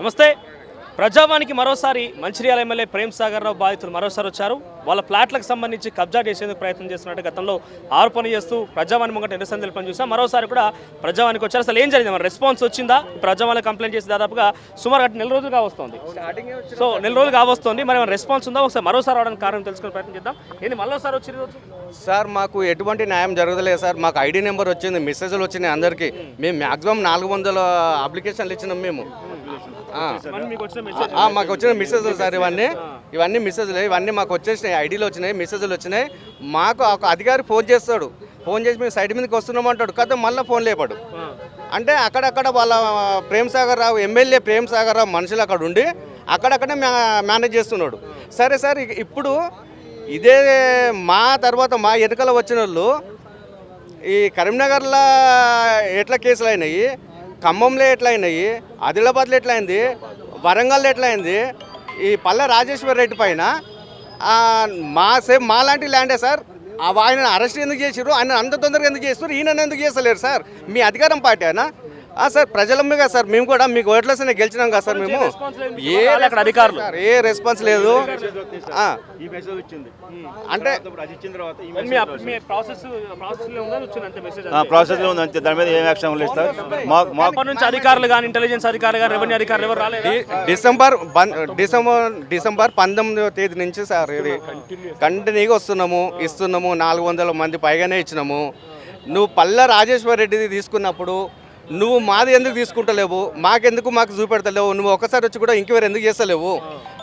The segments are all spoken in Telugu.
నమస్తే. ప్రజావానికి మరోసారి మంచిర్యాల ఎమ్మెల్యే ప్రేమ్ సాగర్ రావు బాధితులు మరోసారి వచ్చారు. వాళ్ళ ప్లాట్లకు సంబంధించి కబ్జా చేసేందుకు ప్రయత్నం చేస్తున్నట్టు గతంలో ఆరోపణ చేస్తూ ప్రజావాణి ముంగట నిరసన తెలిపని చూసాం. మరోసారి కూడా ప్రజావానికి వచ్చారు. అసలు ఏం జరిగింది? మరి రెస్పాన్స్ వచ్చిందా? ప్రజావానికి కంప్లైంట్ చేసి దాదాపుగా సుమారు అటు నెల రోజులుగా వస్తుంది. సో నెల రోజులు కావస్తుంది మరి ఏమైనా రెస్పాన్స్ ఉందా? ఒకసారి మరోసారి రావడానికి కారణం తెలుసుకునే ప్రయత్నం చేద్దాం. ఏంది మరోసారి వచ్చి రోజు సార్ మాకు ఎటువంటి న్యాయం జరగలేదు సార్. మాకు ఐడి నెంబర్ వచ్చింది మెసేజ్లు వచ్చినాయి అందరికీ. మేము మ్యాక్సిమం నాలుగు వందల అప్లికేషన్లు ఇచ్చినాం మేము. మీకు వచ్చిన మాకు వచ్చిన మెసేజ్లు సార్ ఇవన్నీ. ఇవన్నీ మెసేజ్లు ఇవన్నీ మాకు వచ్చేసినాయి. ఐడీలు వచ్చినాయి మెసేజ్లు వచ్చినాయి. మాకు ఒక అధికారి ఫోన్ చేస్తాడు. ఫోన్ చేసి మేము సైడ్ మీదకి వస్తున్నాం అంటాడు. కదా మళ్ళీ ఫోన్ లేపాడు. అంటే అక్కడక్కడ వాళ్ళ ప్రేమ్ సాగర్ రావు ఎమ్మెల్యే ప్రేమ్ సాగర్ రావు మనుషులు అక్కడ ఉండి అక్కడక్కడే మేనేజ్ చేస్తున్నాడు. సరే సార్ ఇప్పుడు ఇదే మా తర్వాత మా ఎన్నికలు వచ్చిన వాళ్ళు ఈ కరీంనగర్లో ఎట్లా కేసులు అయినాయి? ఖమ్మంలో ఎట్లా అయినాయి? ఆదిలాబాద్లో ఎట్లా అయింది? వరంగల్ ఎట్లయింది ఈ పల్లె రాజేశ్వర రెడ్డి పైన మా సేమ్ మాలాంటి ల్యాండే సార్. ఆ ఆయన అరెస్ట్ ఎందుకు చేసారు ఆయన అంత తొందరగా ఎందుకు చేస్తారు ఈయన ఎందుకు చేస్తలేరు సార్? మీ అధికారం పార్టీ అయినా సార్ ప్రజలమ్మే కదా సార్ మేము కూడా మీకు ఓట్లసనే గెలిచినాం కదా సార్ మేము. ఏ అక్కడ అధికారులు. ఏ రెస్పాన్స్ లేదు. అంటే ప్రాసెస్లో ఉంది అంతే దాని మీద ఏం యాక్షన్ లేదు సార్. మాకు నుంచి అధికారులు కానీ ఇంటెలిజెన్స్ అధికారులు కానీ రెవెన్యూ అధికారులు ఎవరు రాలేదు? డిసెంబర్ డిసెంబర్ డిసెంబర్ పంతొమ్మిదవ తేదీ నుంచి సార్ ఇది కంటిన్యూగా వస్తున్నాము ఇస్తున్నాము నాలుగు వందల మంది పైగానే ఇచ్చినాము. నువ్వు పల్ల రాజేశ్వర్ రెడ్డిది తీసుకున్నప్పుడు నువ్వు మాది ఎందుకు తీసుకుంటలేవు? మాకెందుకు మాకు చూపెడతలేవు? నువ్వు ఒకసారి వచ్చి కూడా ఇంకెవరు ఎందుకు చేస్తలేవు?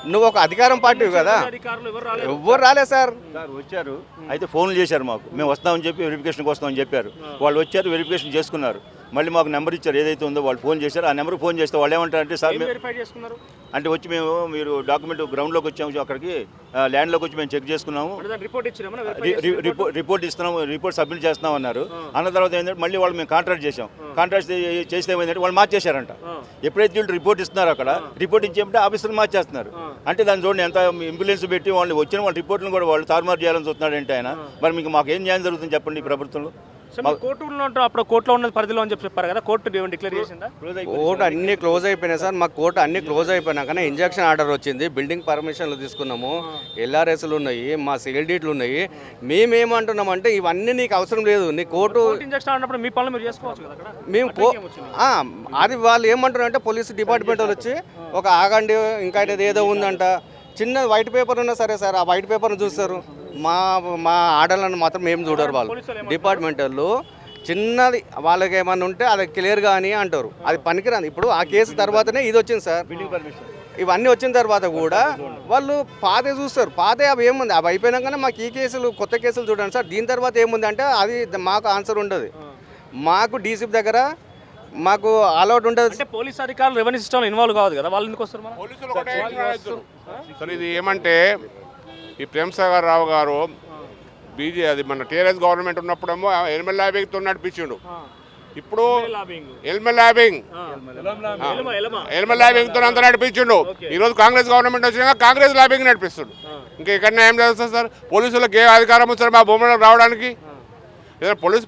నువ్వు ఒక అధికారం పార్టీ కదా? అధికారులు ఎవరు రాలేదు? ఎవ్వరు రాలేదు సార్. సార్ వచ్చారు. అయితే ఫోన్లు చేశారు మాకు. మేము వస్తామని చెప్పి వెరిఫికేషన్కి వస్తామని చెప్పారు. వాళ్ళు వచ్చారు వెరిఫికేషన్ చేసుకున్నారు. మళ్ళీ మాకు నెంబర్ ఇచ్చారు ఏదైతే ఉందో వాళ్ళు ఫోన్ చేశారు. ఆ నెంబర్కి ఫోన్ చేస్తే వాళ్ళు ఏమంటారంటే సార్ అంటే వచ్చి మేము మీరు డాక్యుమెంట్ గ్రౌండ్లోకి వచ్చాము అక్కడికి. ల్యాండ్లోకి వచ్చి మేము చెక్ చేసుకున్నాము. దాని రిపోర్ట్ రిపో- రిపోర్ట్ సబ్మిట్ చేస్తున్నాం అన్నారు. అన్న తర్వాత ఏంటంటే మళ్ళీ వాళ్ళు మేము కాంట్రాక్ట్ చేసాం కాంట్రాక్ట్ చేస్తే ఏమైందంటే వాళ్ళు మార్చేశారంట. ఎప్పుడైతే వీళ్ళు రిపోర్ట్ ఇస్తున్నారో అక్కడ రిపోర్ట్ ఇచ్చేప్పుడు ఆఫీసర్లు మార్చేస్తున్నారు. అంటే దాన్ని చూడండి ఎంత ఇంప్లియన్స్ పెట్టి వాళ్ళు వచ్చిన వాళ్ళ రిపోర్ట్లను కూడా వాళ్ళు తారుమారు చేయాలని చూస్తున్నాడు అంటే ఆయన మరి మీకు మాకు ఏం న్యాయం జరుగుతుంది చెప్పండి ఈ ప్రభుత్వంలో. ఉంటారు అప్పుడు కోర్టులో ఉన్నది పరిధిలో అని చెప్పి చెప్పారు కదా? కోర్టు డిక్లేర్ చేసిందా? కోర్టు అన్ని క్లోజ్ అయిపోయినాయి సార్. మా కోర్టు అన్ని క్లోజ్ అయిపోయినాకనే ఇంజక్షన్ ఆర్డర్ వచ్చింది. బిల్డింగ్ పర్మిషన్లు తీసుకున్నాము. ఎల్ఆర్ఎస్లు ఉన్నాయి మా సిఎల్డీట్లు ఉన్నాయి. మేమేమంటున్నాం అంటే ఇవన్నీ నీకు అవసరం లేదు. నీ కోర్టు కోర్టు ఇంజక్షన్ ఆడినప్పుడు మీ పనులు మీరు చేసుకోవచ్చు కదా అక్కడ? మేము అది వాళ్ళు ఏమంటారు అంటే పోలీస్ డిపార్ట్మెంట్ వాళ్ళు వచ్చి ఒక ఆగండి ఇంకా ఏదో ఉందంట. చిన్న వైట్ పేపర్ ఉన్నా సరే సార్ ఆ వైట్ పేపర్ని చూస్తారు. మా మా ఆర్డర్లను మాత్రం ఏం చూడరు వాళ్ళు. డిపార్ట్మెంట్ వాళ్ళు చిన్నది వాళ్ళకి ఏమన్నా ఉంటే అది క్లియర్ కానీ అంటారు. అది పనికిరాదు ఇప్పుడు ఆ కేసు తర్వాతనే ఇది వచ్చింది సార్. ఇవన్నీ వచ్చిన తర్వాత కూడా వాళ్ళు పాతే చూస్తారు. పాతే అవి ఏముంది? అవి అయిపోయినాకనే మాకు ఈ కేసులు కొత్త కేసులు చూడండి సార్. దీని తర్వాత ఏముంది అంటే అది మాకు ఆన్సర్ ఉండదు. మాకు డీసీపీ దగ్గర మాకు అలౌట్ ఉండదు. అంటే పోలీస్ అధికారులు రెవెన్యూ సిస్టమ్ ఇన్వాల్వ్ కావద్దు కదా? వాళ్ళు ఎందుకు వస్తారు. సార్ ఇది ఏమంటే ఈ ప్రేమసాగర్ రావు గారు బీజే అది మన టీఆర్ఎస్ గవర్నమెంట్ ఉన్నప్పుడేమో ఎల్మెల్ ల్యాబింగ్తో నడిపించిండు. ఇప్పుడు ఎల్మెల్ ల్యాబింగ్ ఎలమ, ఎలమ. ఎల్మెల్ ల్యాబింగ్తో అంతా నడిపించిండు. ఈరోజు కాంగ్రెస్ గవర్నమెంట్ వచ్చినాక కాంగ్రెస్ ల్యాబింగ్ నడిపిస్తుండు. ఇంకా ఇక్కడ ఏం చేస్తారు సార్? పోలీసులకు ఏ అధికారం సార్ మా భూములకు రావడానికి? ఏదైనా పోలీస్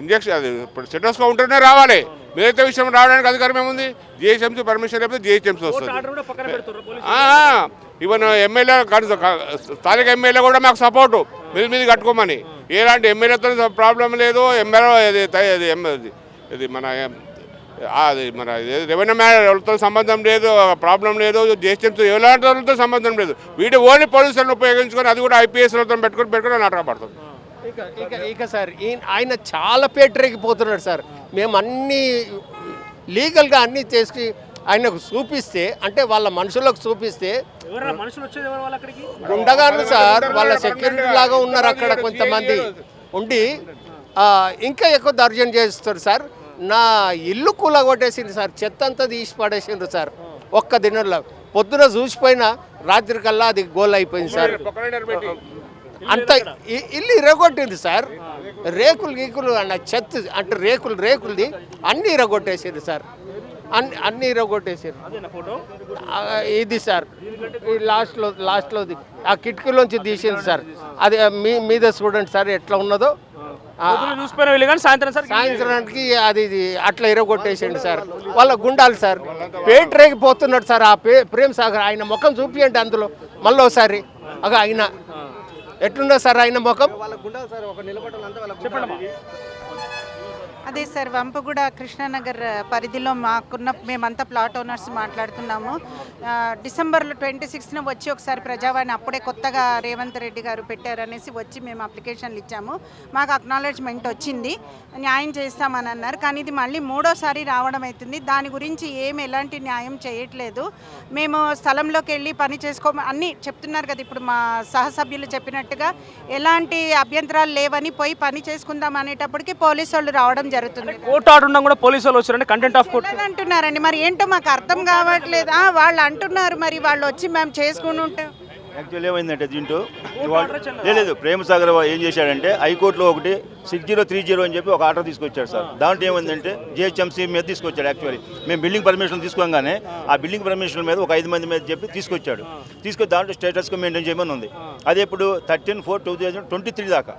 ఇంజక్షన్ అది సెటోస్కో ఉంటేనే రావాలి. మిగతా విషయం రావడానికి అధికారం ఏముంది? జిహెచ్ఎంసీ పర్మిషన్ లేకపోతే జిహెచ్ఎంసీ వస్తుంది. ఈవెన్ ఎమ్మెల్యే uh, స్థానిక ఎమ్మెల్యే కూడా మాకు సపోర్టు మీద మీద కట్టుకోమని. ఎలాంటి ఎమ్మెల్యేతో ప్రాబ్లం లేదు. ఎమ్మెల్యే ఇది ఇది ఇది- మన అది మన రెవెన్యూ మ్యాన్తో సంబంధం లేదు ప్రాబ్లం లేదు జేసీఎంతో ఎలాంటి వాళ్ళతో సంబంధం లేదు. వీటి ఓన్లీ పోలీసులను ఉపయోగించుకొని అది కూడా ఐపీఎస్లతో పెట్టుకొని పెట్టుకొని నాటకపడుతుంది ఇక ఇక ఇక సార్ ఆయన చాలా పేటరేగిపోతున్నాడు సార్. మేము అన్నీ లీగల్గా అన్నీ చేసి ఆయనకు చూపిస్తే అంటే వాళ్ళ మనుషులకు చూపిస్తే ఎవరా మనుషులు వచ్చేది ఎవరు వాళ్ళు అక్కడికి? ఉండగాను సార్ వాళ్ళ సెక్యూరిటీ లాగా ఉన్నారు అక్కడ కొంతమంది ఉండి ఆ, ఇంకా ఎక్కువ దర్జన్ చేస్తారు సార్. నా ఇల్లు కూలగొట్టేసింది సార్ చెత్త అంతా తీసి పడేసిండ్రు సార్. ఒక్క దినంలో పొద్దున చూసిపోయినా రాత్రి కల్లా అది గోల్ అయిపోయింది సార్. అంత ఇ- ఇల్లు ఇరగొట్టింది సార్. రేకులు గీకులు అన్న చెత్త అంటే రేకులు రేకులది అన్ని ఇరగొట్టేసారు సార్. అన్ని అన్ని ఇరగొట్టేసారు అదేనా ఫోటో ఆ, ఇది సార్. లాస్ట్లో లాస్ట్లోది ఆ కిటికీలోంచి తీసింది సార్. అది మీ మీద చూడండి సార్ ఎట్లా ఉన్నదో. పొద్దున్న చూసిపోయిన వీళ్ళు కానీ సాయంత్రం సార్ సాయంత్రానికి అది ఇది అట్లా ఇరగొట్టేసిండు సార్. వాళ్ళ గుండాలు సార్. పేటరేగిపోతున్నాడు సార్ ఆ పే ప్రేమ్ సాగర్. ఆయన ముఖం చూపియండి అందులో. మళ్ళీ ఒకసారి. అగ ఆయన. ఎట్లున్నా సార్ ఆయన ముఖం? వాళ్ళ అదే సార్ వంపగూడ కృష్ణానగర్ పరిధిలో మాకున్న మేమంతా ప్లాట్ ఓనర్స్ మాట్లాడుతున్నాము. డిసెంబర్లో ట్వంటీ సిక్స్న వచ్చి ఒకసారి ప్రజావాణి అప్పుడే కొత్తగా రేవంత్ రెడ్డి గారు పెట్టారనేసి వచ్చి మేము అప్లికేషన్లు ఇచ్చాము. మాకు అక్నాలెడ్జ్మెంట్ వచ్చింది. న్యాయం చేస్తామని అన్నారు. కానీ ఇది మళ్ళీ మూడోసారి రావడం అవుతుంది. దాని గురించి ఏం ఎలాంటి న్యాయం చేయట్లేదు. మేము స్థలంలోకి వెళ్ళి పని చేసుకో అన్నీ చెప్తున్నారు కదా ఇప్పుడు మా సహసభ్యులు చెప్పినట్టుగా ఎలాంటి అభ్యంతరాలు లేవని పోయి పని చేసుకుందాం అనేటప్పటికి పోలీసు వాళ్ళు రావడం జరుగుతుంది కోర్టు ఆర్డర్ ఉన్నా కూడా పోలీసు వాళ్ళు వచ్చారంటే కంటెంట్ ఆఫ్ కోర్ట్ అంటున్నారండి మరి ఏంటో మాకు అర్థం కావట్లేదు. ఆ, వాళ్ళు అంటున్నారు మరి వాళ్ళు వచ్చి మేము చేసుకుని ఉంటే. యాక్చువల్ ఏమైందంటే దీంట్లో లేదు. ప్రేమ సాగర్ ఏం చేశాడంటే హైకోర్టులో ఒకటి సిక్స్ జీరో త్రీ జీరో అని చెప్పి ఒక ఆర్డర్ తీసుకొచ్చాడు సార్. దాంట్లో ఏమైందంటే జిహెచ్ఎంసీ మీద తీసుకొచ్చాడు యాక్చువల్లీ. మేము బిల్డింగ్ పర్మిషన్ తీసుకోగానే ఆ బిల్డింగ్ పర్మిషన్ మీద ఒక ఐదు మంది మీద చెప్పి తీసుకొచ్చాడు. తీసుకొచ్చి దాంట్లో స్టేటస్గా మెయింటైన్ చేయమని ఉంది. అది ఇప్పుడు thirteen four two thousand twenty three దాకా.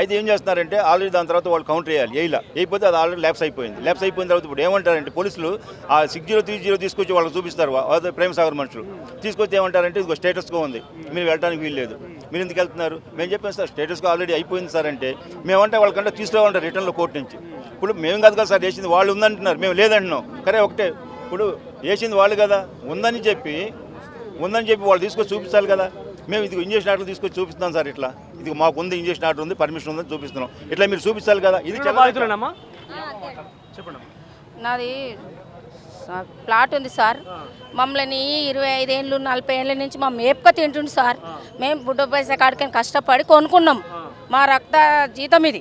అయితే ఏం చేస్తున్నారంటే ఆల్రెడీ దాని తర్వాత వాళ్ళు కౌంటర్ వేయాలి వేయాల. వేయకపోతే అది ఆల్రెడీ ల్యాప్స్ అయిపోయింది. ల్యాప్స్ అయిపోయిన తర్వాత ఇప్పుడు ఏమంటారంటే పోలీసులు ఆ సిక్స్ జీరో త్రీ జీరో తీసుకొచ్చి వాళ్ళకి చూపిస్తారు. అదే ప్రేమ సాగర్ మనుషులు. తీసుకొచ్చి ఏమంటారంటే ఇది స్టేటస్గా ఉంది. మీరు వెళ్ళడానికి వీలు లేదు మీరు ఎందుకు వెళ్తున్నారు? మేము చెప్పాం సార్ స్టేటస్గా ఆల్రెడీ అయిపోయింది సార్ అంటే మేమంటే వాళ్ళకంటే తీసుకురావాలంటారు రిటర్న్లో కోర్టు నుంచి. ఇప్పుడు మేము కాదు కదా సార్ వేసింది వాళ్ళు ఉందంటున్నారు. మేము లేదంటున్నాం. కరే ఒకటే. ఇప్పుడు వేసింది వాళ్ళు కదా ఉందని చెప్పి ఉందని చెప్పి వాళ్ళు తీసుకొచ్చి చూపించాలి కదా. మేము ఇది ఇంజక్షన్ ఆర్డర్ తీసుకొచ్చి చూపిస్తున్నాం సార్ ఇట్లా. ఇది మాకు ఉంది ఇంజక్షన్ ఆర్డర్ ఉంది పర్మిషన్ ఉందని చూపిస్తున్నాం. ఇట్లా మీరు చూపించాలి కదా ఇది చెప్పండి నాది ప్లాట్ ఉంది సార్. మమ్మల్ని ఇరవై ఐదేళ్ళు నలభై ఏళ్ళ నుంచి మా మేపుక తింటుండు సార్. మేము బుడ్డ పైసా కాడికని కష్టపడి కొనుక్కున్నాం. మా రక్త జీతం ఇది.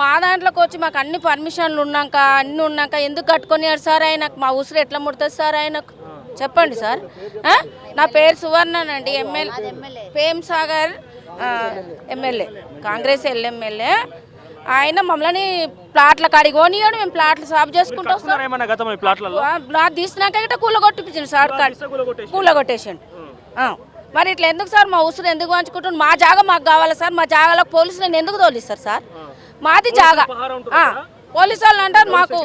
మా దాంట్లోకి వచ్చి మాకు అన్ని పర్మిషన్లు ఉన్నాక అన్ని ఉన్నాక ఎందుకు కట్టుకున్నాడు సార్ ఆయనకు మా ఉసురు ఎట్లా ముడుతుంది సార్ ఆయనకు? చెప్పండి సార్? నా పేరు సువర్ణనండి ఎమ్మెల్యే. ప్రేమ్ సాగర్ ఎమ్మెల్యే కాంగ్రెస్ ఎల్ఎమ్మెల్యే ఆయన మమ్మల్ని ప్లాట్ల కాడికి కొనియాడు మేము ప్లాట్లు సాగు చేసుకుంటూ వస్తాం నాకు తీసినాక కూల కొట్టిపించింది సార్ కూల కొట్టేసిండు. మరి ఇట్లా ఎందుకు సార్ మా ఉసురు ఎందుకు పంచుకుంటుంది మా జాగా మాకు కావాలి సార్? మా జాగాలకు పోలీసులను ఎందుకు తోలిస్తారు సార్? మాది జాగా. పోలీసు వాళ్ళు అంటారు మాకు.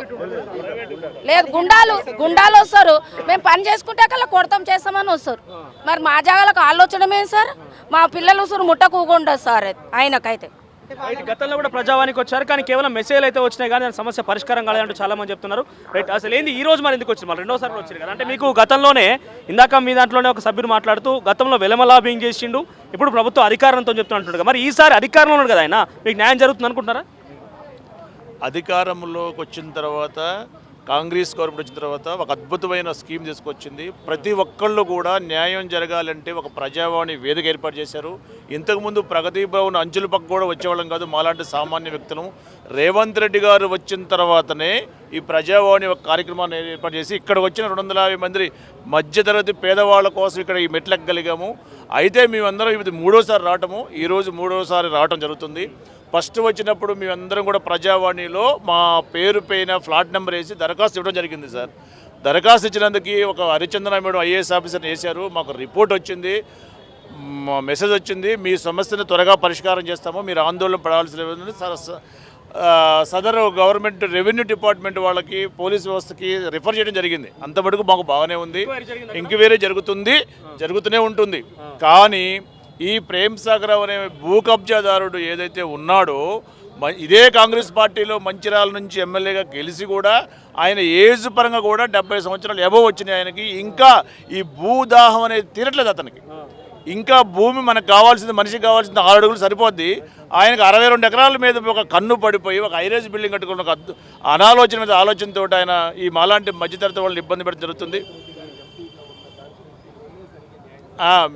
లేదు గుండాలు గుండాలు వస్తారు. మేము పని చేసుకుంటే కల్లా కొడతాం చేస్తామని వస్తారు. మరి మా జాగాలకు ఆలోచన ఏం సార్? మా పిల్లలు ఉసురు ముట్టకుండా సార్ ఆయనకైతే. రైట్ గతంలో కూడా ప్రజావానికి వచ్చారు కానీ కేవలం మెసేజ్లు అయితే వచ్చినాయి కానీ దాని సమస్య పరిష్కారం కాలేదంటూ చాలా మంది చెప్తున్నారు. రైట్ అసలు ఏంది? ఈ రోజు మరి ఎందుకు వచ్చింది? మళ్ళీ రెండోసారి వచ్చింది కదా. అంటే మీకు గతంలోనే ఇందాక మీ దాంట్లోనే ఒక సభ్యుడు మాట్లాడుతూ గతంలో వెలమ లాబింగ్ చేసిండు ఇప్పుడు ప్రభుత్వం అధికారంతో చెప్తున్నట్టు మరి ఈసారి అధికారంలో ఉన్నాడు కదా ఆయన. మీకు న్యాయం జరుగుతుంది అనుకుంటున్నారా? అధికారంలోకి వచ్చిన తర్వాత కాంగ్రెస్ గవర్నమెంట్ వచ్చిన తర్వాత ఒక అద్భుతమైన స్కీమ్ తీసుకొచ్చింది. ప్రతి ఒక్కళ్ళు కూడా న్యాయం జరగాలంటే ఒక ప్రజావాణి వేదిక ఏర్పాటు చేశారు. ఇంతకుముందు ప్రగతి భవన్ అంచుల పక్క కూడా వచ్చేవాళ్ళం కాదు మాలాంటి సామాన్య వ్యక్తులు. రేవంత్ రెడ్డి గారు వచ్చిన తర్వాతనే ఈ ప్రజావాణి ఒక కార్యక్రమాన్ని ఏర్పాటు చేసి ఇక్కడ వచ్చిన రెండు వందల యాభై మంది మధ్యతరగతి పేదవాళ్ళ కోసం ఇక్కడ ఈ మెట్లెక్కగలిగాము అయితే మేమందరం ఇది మూడోసారి రావటము. ఈరోజు మూడోసారి రావటం జరుగుతుంది. ఫస్ట్ వచ్చినప్పుడు మేమందరం కూడా ప్రజావాణిలో మా పేరు పైన ఫ్లాట్ నెంబర్ వేసి దరఖాస్తు ఇవ్వడం జరిగింది సార్. దరఖాస్తు ఇచ్చినందుకు ఒక హరిచంద్ర మేడం ఐఏఎస్ ఆఫీసర్ వేశారు. మాకు రిపోర్ట్ వచ్చింది. మెసేజ్ వచ్చింది మీ సమస్యను త్వరగా పరిష్కారం చేస్తాము మీరు ఆందోళన పడాల్సిన లేదని స- స- ఆ, సదరు గవర్నమెంట్ రెవెన్యూ డిపార్ట్మెంట్ వాళ్ళకి పోలీస్ వ్యవస్థకి రిఫర్ చేయడం జరిగింది. అంత మటుకు మాకు బాగానే ఉంది. ఎంక్వైరీ జరుగుతుంది జరుగుతూనే ఉంటుంది. కానీ ఈ ప్రేమ్ సాగర్ అనే భూ కబ్జాదారుడు ఏదైతే ఉన్నాడో ఇదే కాంగ్రెస్ పార్టీలో మంచిర్యాల నుంచి ఎమ్మెల్యేగా గెలిచి కూడా ఆయన ఏజ్ పరంగా కూడా డెబ్బై సంవత్సరాలు ఎబో వచ్చినాయి ఆయనకి. ఇంకా ఈ భూదాహం అనేది తీరట్లేదు అతనికి. ఇంకా భూమి మనకు కావాల్సింది మనిషికి కావాల్సింది ఆరు అడుగులు సరిపోద్ది. ఆయనకు అరవై రెండు ఎకరాల మీద ఒక కన్ను పడిపోయి ఒక హైరేజ్ బిల్డింగ్ కట్టుకున్న ఒక అద్దు అనాలోచన మీద ఆలోచనతో ఆయన ఈ మాలాంటి మధ్యతరగతి వాళ్ళని ఇబ్బంది పెట్టడం జరుగుతుంది.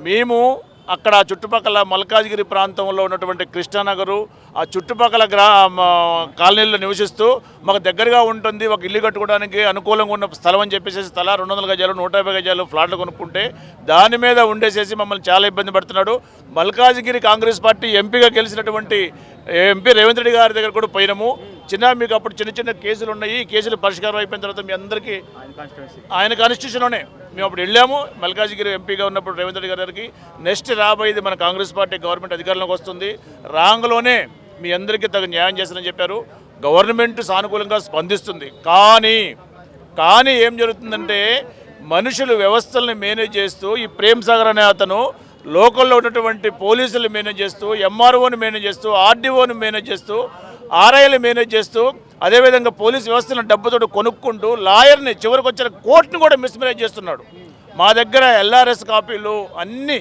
మేము అక్కడ చుట్టుపక్కల మల్కాజ్గిరి ప్రాంతంలో ఉన్నటువంటి కృష్ణానగరు ఆ చుట్టుపక్కల గ్రా కాలనీల్లో నివసిస్తూ మాకు దగ్గరగా ఉంటుంది ఒక ఇల్లు కట్టుకోవడానికి అనుకూలంగా ఉన్న స్థలం అని చెప్పేసి స్థల రెండు వందల గజాలు నూట యాభై గజాలు ఫ్లాట్లు కొనుక్కుంటే దాని మీద ఉండేసేసి మమ్మల్ని చాలా ఇబ్బంది పడుతున్నాడు. మల్కాజ్గిరి కాంగ్రెస్ పార్టీ ఎంపీగా గెలిచినటువంటి ఎంపీ రేవంత్ రెడ్డి గారి దగ్గర కూడా పోయినాము. చిన్న మీకు అప్పుడు చిన్న చిన్న కేసులు ఉన్నాయి. ఈ కేసులు పరిష్కారం అయిపోయిన తర్వాత మీ అందరికీ ఆయన కాన్స్టిట్యూషన్లోనే మేము అప్పుడు వెళ్ళాము. మల్కాజ్గిరి ఎంపీగా ఉన్నప్పుడు రేవంత్ రెడ్డి గారి దగ్గరికి. నెక్స్ట్ రాబోయేది మన కాంగ్రెస్ పార్టీ గవర్నమెంట్ అధికారంలోకి వస్తుంది. రాంగ్లోనే మీ అందరికీ తగు న్యాయం చేశారని చెప్పారు. గవర్నమెంట్ సానుకూలంగా స్పందిస్తుంది. కానీ కానీ ఏం జరుగుతుందంటే మనుషులు వ్యవస్థల్ని మేనేజ్ చేస్తూ ఈ ప్రేమ్ సాగర్ అనే అతను లోకల్లో ఉన్నటువంటి పోలీసులు మేనేజ్ చేస్తూ ఎంఆర్ఓని మేనేజ్ చేస్తూ ఆర్డీఓని మేనేజ్ చేస్తూ ఆర్ఐలు మేనేజ్ చేస్తూ అదేవిధంగా పోలీస్ వ్యవస్థను డబ్బుతో కొనుక్కుంటూ లాయర్ని చివరికి వచ్చిన కోర్టును కూడా మిస్మేనేజ్ చేస్తున్నాడు. మా దగ్గర ఎల్ఆర్ఎస్ కాపీలు అన్నీ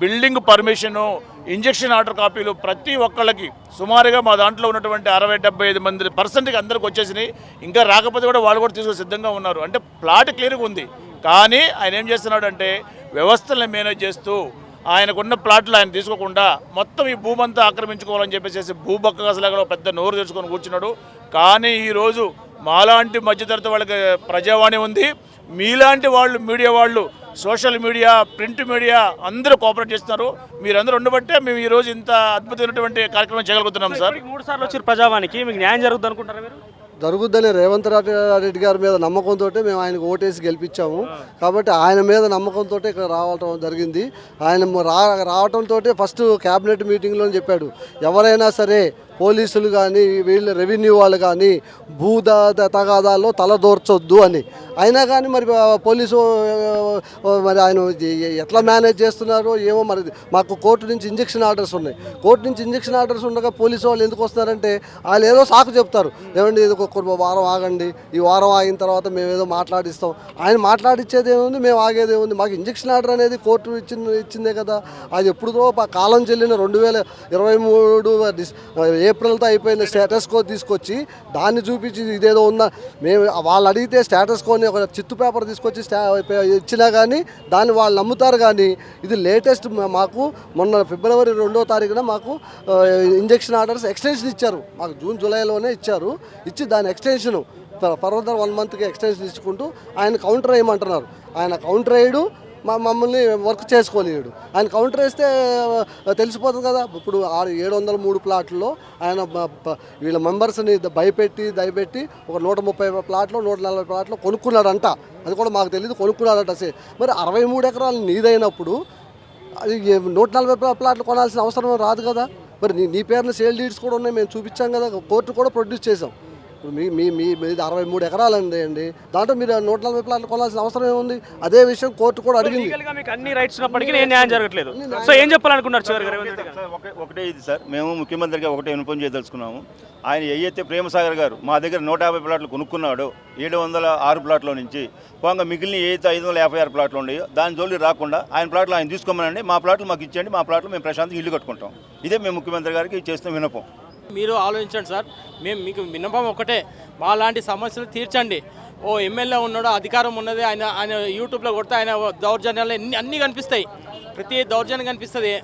బిల్డింగ్ పర్మిషను ఇంజక్షన్ ఆర్డర్ కాపీలు ప్రతి ఒక్కళ్ళకి సుమారుగా మా దాంట్లో ఉన్నటువంటి అరవై డెబ్బై ఐదు మంది పర్సెంట్కి అందరికి వచ్చేసినాయి. ఇంకా రాకపోతే కూడా వాళ్ళు కూడా తీసుకొని సిద్ధంగా ఉన్నారు. అంటే ప్లాట్ క్లియర్గా ఉంది. కానీ ఆయన ఏం చేస్తున్నాడు అంటే వ్యవస్థలను మేనేజ్ చేస్తూ ఆయనకున్న ప్లాట్లు ఆయన తీసుకోకుండా మొత్తం ఈ భూమంతా ఆక్రమించుకోవాలని చెప్పేసి భూబక్కసలాగా పెద్ద నోరు తెచ్చుకొని కూర్చున్నాడు. కానీ ఈరోజు మాలాంటి మధ్యతరగతి వాళ్ళకి ప్రజావాణి ఉంది. మీలాంటి వాళ్ళు మీడియా వాళ్ళు సోషల్ మీడియా ప్రింట్ మీడియా అందరూ కోఆపరేట్ చేస్తున్నారు. మీరందరూ ఉండబట్టే మేము ఈరోజు ఇంత అద్భుతమైనటువంటి కార్యక్రమం చేయగలుగుతున్నాం సార్. మూడు సార్లు వచ్చారు ప్రజావానికి. మీకు న్యాయం జరుగుతుంది అనుకుంటారా మీరు? జరుగుద్దని రేవంత్ రెడ్డి గారి మీద నమ్మకంతో మేము ఆయనకు ఓటేసి గెలిపించాము. కాబట్టి ఆయన మీద నమ్మకంతో ఇక్కడ రావటం జరిగింది. ఆయన రా రావటంతో ఫస్ట్ క్యాబినెట్ మీటింగ్లో చెప్పాడు. ఎవరైనా సరే పోలీసులు కానీ వీళ్ళు రెవెన్యూ వాళ్ళు కానీ భూద ద- తల తగాదాల్లో అని. అయినా కానీ మరి పోలీసు మరి ఆయన ఎట్లా మేనేజ్ చేస్తున్నారో ఏమో మరి మాకు కోర్టు నుంచి ఇంజక్షన్ ఆర్డర్స్ ఉన్నాయి. కోర్టు నుంచి ఇంజక్షన్ ఆర్డర్స్ ఉండగా పోలీసు వాళ్ళు ఎందుకు వస్తున్నారంటే వాళ్ళు ఏదో సాకు చెప్తారు. ఏమండి ఇది వారం ఆగండి. ఈ వారం ఆగిన తర్వాత మేము ఏదో మాట్లాడిస్తాం. ఆయన మాట్లాడిచ్చేది ఏముంది? మేము ఆగేది ఏముంది? మాకు ఇంజక్షన్ ఆర్డర్ అనేది కోర్టు ఇచ్చింది ఇచ్చిందే కదా. అది ఎప్పుడుదో కాలం చెల్లిన రెండు వేల ఇరవై మూడు ఏప్రిల్తో అయిపోయిన స్టేటస్ కో తీసుకొచ్చి దాన్ని చూపించి ఇదేదో ఉందా మేము వాళ్ళు అడిగితే స్టేటస్ కోని ఒక చిత్తు పేపర్ తీసుకొచ్చి స్టా ఇచ్చినా కానీ దాన్ని వాళ్ళు నమ్ముతారు కానీ ఇది లేటెస్ట్ మాకు మొన్న ఫిబ్రవరి రెండో తారీఖున మాకు ఇంజక్షన్ ఆర్డర్స్ ఎక్స్టెన్షన్ ఇచ్చారు. మాకు జూన్ జూలైలోనే ఇచ్చారు. ఇచ్చి దాని ఎక్స్టెన్షన్ ఫర్దర్ వన్ మంత్కి ఎక్స్టెన్షన్ ఇచ్చుకుంటూ ఆయన కౌంటర్ వేయమంటున్నారు. ఆయన కౌంటర్ వేయడు మా మమ్మల్ని వర్క్ చేసుకోలేడు ఆయన కౌంటర్ వేస్తే తెలిసిపోతుంది కదా. ఇప్పుడు ఆరు ఏడు వందల మూడు ప్లాట్లలో ఆయన వీళ్ళ మెంబర్స్ని భయపెట్టి దయపెట్టి ఒక నూట ముప్పై ప్లాట్లు నూట నలభై ప్లాట్లు కొనుక్కున్నాడంట. అది కూడా మాకు తెలియదు కొనుక్కున్నాడంట సే. మరి అరవై మూడు ఎకరాలు నీదైనప్పుడు అది నూట నలభై ప్లాట్లు కొనాల్సిన అవసరం రాదు కదా. మరి నీ నీ పేరున సేల్ డీడ్స్ కూడా ఉన్నాయి మేము చూపించాం కదా. కోర్టు కూడా ప్రొడ్యూస్ చేసాం ఇప్పుడు మీ మీ మీ మీది అరవై మూడు ఎకరాలు అండి అండి. దాంట్లో మీరు నూట నలభై ప్లాట్లు కొనాల్సిన అవసరం ఏముంది? అదే విషయం కోర్టు కూడా అడిగింది. మీకు అన్ని రైట్స్ ఉన్నప్పటికీ నేను న్యాయం జరగట్లేదు. సో ఏం చెప్పాలనుకున్నారు చివరిగా రేవంత్ రెడ్డి గారు. సార్, ఒకటే ఇది సార్. మేము ముఖ్యమంత్రిగా ఒకటే వినపం చేయదలుచుకున్నాము. ఆయన ఏదైతే ప్రేమసాగర్ గారు మా దగ్గర నూట యాభై ప్లాట్లు కొనుక్కున్నాడో ఏడు వందల ఆరు ప్లాట్ల నుంచి పోగా మిగిలిన ఏదైతే ఐదు వందల యాభై ఆరు ప్లాట్లు ఉన్నాయో దాని జోలి రాకుండా ఆయన ప్లాట్లు ఆయన తీసుకోమనండి. మా ప్లాట్లు మాకు ఇచ్చేయండి. మా ప్లాట్లు మేము ప్రశాంతంగా ఇల్లు కట్టుకుంటాం. ఇదే మేము ముఖ్యమంత్రి గారికి చేస్తున్న వినపం మీరు ఆలోచించండి సార్. మేము మీకు విన్నపం ఒకటే మా లాంటి సమస్యలు తీర్చండి. ఓ ఎమ్మెల్యే ఉన్నాడు అధికారం ఉన్నది ఆయన ఆయన యూట్యూబ్లో కొడితే ఆయన దౌర్జన్యాలు అన్ని అన్నీ కనిపిస్తాయి. ప్రతి దౌర్జన్యం కనిపిస్తుంది.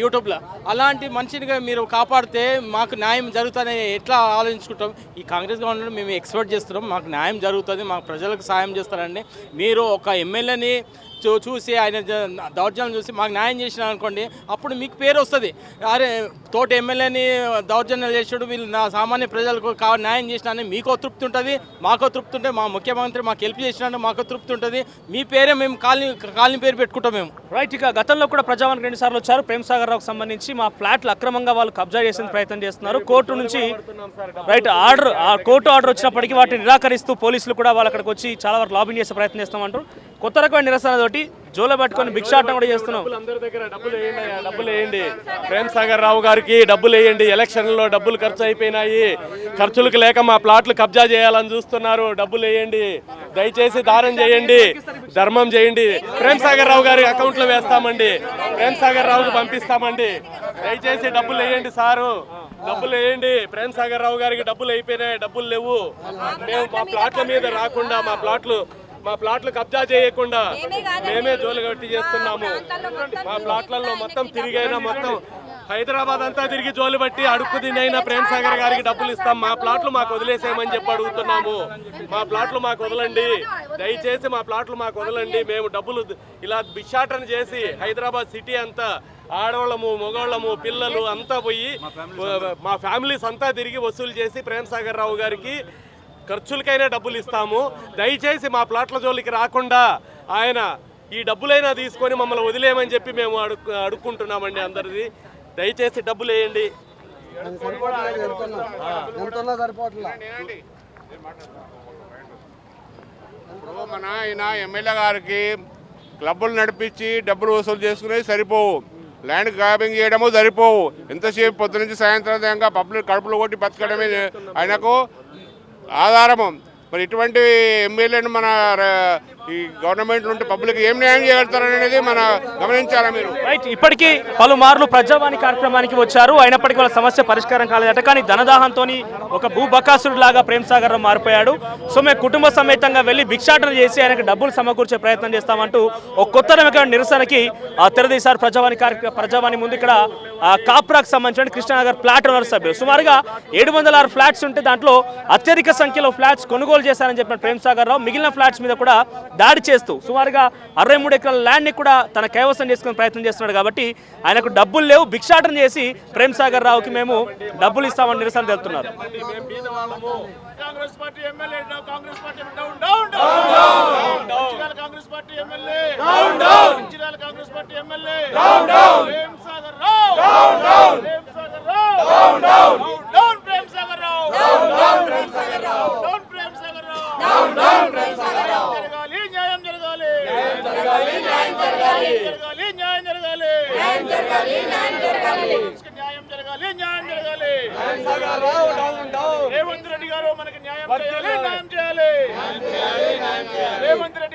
యూట్యూబ్లో. అలాంటి మనిషినిగా మీరు కాపాడితే మాకు న్యాయం జరుగుతుందని ఎట్లా ఆలోచించుకుంటాం? ఈ కాంగ్రెస్ గవర్నమెంట్ మేము ఎక్స్పెక్ట్ చేస్తున్నాం మాకు న్యాయం జరుగుతుంది మాకు ప్రజలకు సాయం చేస్తారండి మీరు ఒక ఎమ్మెల్యేని చూ చూసి ఆయన దౌర్జన్యం చూసి మాకు న్యాయం చేసిన అనుకోండి అప్పుడు మీకు పేరు వస్తుంది. అరే తోటి ఎమ్మెల్యేని దౌర్జన్యాలు చేసాడు వీళ్ళు నా సామాన్య ప్రజలకు కా న్యాయం చేసినా మీకో తృప్తి ఉంటుంది మాకో తృప్తి ఉంటుంది మా ముఖ్యమంత్రి మాకు హెల్ప్ చేసినాడు మాకో తృప్తి ఉంటుంది. మీ పేరే మేము కాలనీ కాలనీ పేరు పెట్టుకుంటాం మేము. రైట్ ఇక గతంలో కూడా ప్రజావానికి రెండు సార్లు వచ్చారు ప్రేమ్ సాగర్ రావుకు సంబంధించి మా ఫ్లాట్లు అక్రమంగా వాళ్ళు కబ్జా చేసే ప్రయత్నం చేస్తున్నారు. కోర్టు నుంచి రైట్ ఆర్డర్ ఆ కోర్టు ఆర్డర్ వచ్చినప్పటికీ వాటిని నిరాకరిస్తూ పోలీసులు కూడా వాళ్ళు అక్కడికి వచ్చి చాలా వరకు లాబింగ్ చేసే ప్రయత్నం చేస్తామంటారు. కొత్త రకమైన నిరసన తోటి జోలో పట్టుకొని భిక్షాటం కూడా చేస్తున్నాం. డబ్బులు వేయండి డబ్బులు వేయండి. ప్రేమ్ సాగర్ రావు గారికి డబ్బులు వేయండి. ఎలక్షన్లో డబ్బులు ఖర్చు అయిపోయినాయి. ఖర్చులకు లేక మా ప్లాట్లు కబ్జా చేయాలని చూస్తున్నారు. డబ్బులు వేయండి. దయచేసి దానం చేయండి. ధర్మం చేయండి. ప్రేమ్ సాగర్ రావు గారి అకౌంట్లో వేస్తామండి. ప్రేమ్ సాగర్ రావుకి పంపిస్తామండి. దయచేసి డబ్బులు వేయండి సారు. డబ్బులు వేయండి. ప్రేమ్ సాగర్ రావు గారికి డబ్బులు అయిపోయినాయి. డబ్బులు లేవు. మేము మా ప్లాట్ల మీద రాకుండా మా ప్లాట్లు మా ప్లాట్లు కబ్జా చేయకుండా మేమే జోలు కట్టి చేస్తున్నాము. మా ప్లాట్లలో మొత్తం తిరిగైనా మొత్తం హైదరాబాద్ అంతా తిరిగి జోలు బట్టి అడుక్కు తినైనా ప్రేమ్ సాగర్ గారికి డబ్బులు ఇస్తాం. మా ప్లాట్లు మాకు వదిలేసేయమని చెప్పి అడుగుతున్నాము. మా ప్లాట్లు మాకు వదలండి. దయచేసి మా ప్లాట్లు మాకు వదలండి. మేము డబ్బులు ఇలా భిక్షాటన చేసి హైదరాబాద్ సిటీ అంతా ఆడవాళ్ళము మగవాళ్ళము పిల్లలు అంతా పోయి మా ఫ్యామిలీస్ అంతా తిరిగి వసూలు చేసి ప్రేమ్ సాగర్ రావు గారికి ఖర్చులకైనా డబ్బులు ఇస్తాము. దయచేసి మా ప్లాట్ల జోలికి రాకుండా ఆయన ఈ డబ్బులైనా తీసుకొని మమ్మల్ని వదిలేయమని చెప్పి మేము అడుక్కు అడుక్కుంటున్నామండి అందరిది. దయచేసి డబ్బులు వేయండి. మన ఆయన ఎమ్మెల్యే గారికి క్లబ్బులు నడిపించి డబ్బులు వసూలు చేసుకునేవి సరిపోవు. ల్యాండ్ గ్రాబింగ్ చేయడము సరిపోవు. ఎంతసేపు పొద్దు నుంచి సాయంత్రం దాకా పబ్లిక్ కడుపులు కొట్టి బతకడమే ఆయనకు ఆధారము. మరి ఇటువంటి ఎమ్మెల్యేను మన ఈ గవర్నమెంట్ ఉంటే పబ్లిక్ ఏం న్యాయం చేయగలుగుతారనేది మన గమనించారా మీరు? రైట్ ఇప్పటికీ పలుమార్లు ప్రజావాణి కార్యక్రమానికి వచ్చారు. అయినప్పటికీ వాళ్ళ సమస్య పరిష్కారం కాలేదట కానీ ధనదాహంతో ఒక భూబకాసురుడు లాగా ప్రేమ్ సాగర్ రావు మారిపోయాడు. సో మేము కుటుంబ సమేతంగా వెళ్ళి భిక్షాటన చేసి ఆయనకు డబ్బులు సమకూర్చే ప్రయత్నం చేస్తామంటూ ఒక కొత్త రకమైన నిరసనకి తెరదీశారు ప్రజావాణి కార్యక్రమ ప్రజావాణి ముందు ఇక్కడ కాప్రాకు సంబంధించిన కృష్ణానగర్ ఫ్లాట్ ఓనర్ సభ్యులు. సుమారుగా ఏడు వందల ఆరు ఫ్లాట్స్ ఉంటే దాంట్లో అత్యధిక సంఖ్యలో ఫ్లాట్స్ కొనుగోలు చేశారని చెప్పిన ప్రేమ్ సాగర్ రావు మిగిలిన ఫ్లాట్స్ మీద కూడా దాడి చేస్తూ సుమారుగా అరవై మూడు ఎకరాల ల్యాండ్ని కూడా తన కైవసం చేసుకునే ప్రయత్నం చేస్తున్నాడు కాబట్టి ఆయనకు డబ్బులు లేవు భిక్షాటన చేసి ప్రేమ్ సాగర్ రావుకి మేము డబ్బులు ఇస్తామని నిరసన తెలుపుతున్నారు Congress party MLA Congress party down down జరగాలి. జరగాలి న్యాయం జరగాలి. న్యాయం జరగాలి న్యాయం జరగాలి. న్యాయం జరగాలి న్యాయం జరగాలి. రేవంత్ రెడ్డి గారు మనకి న్యాయం చేయాలి న్యాయం చేయాలి. రేవంత్ రెడ్డి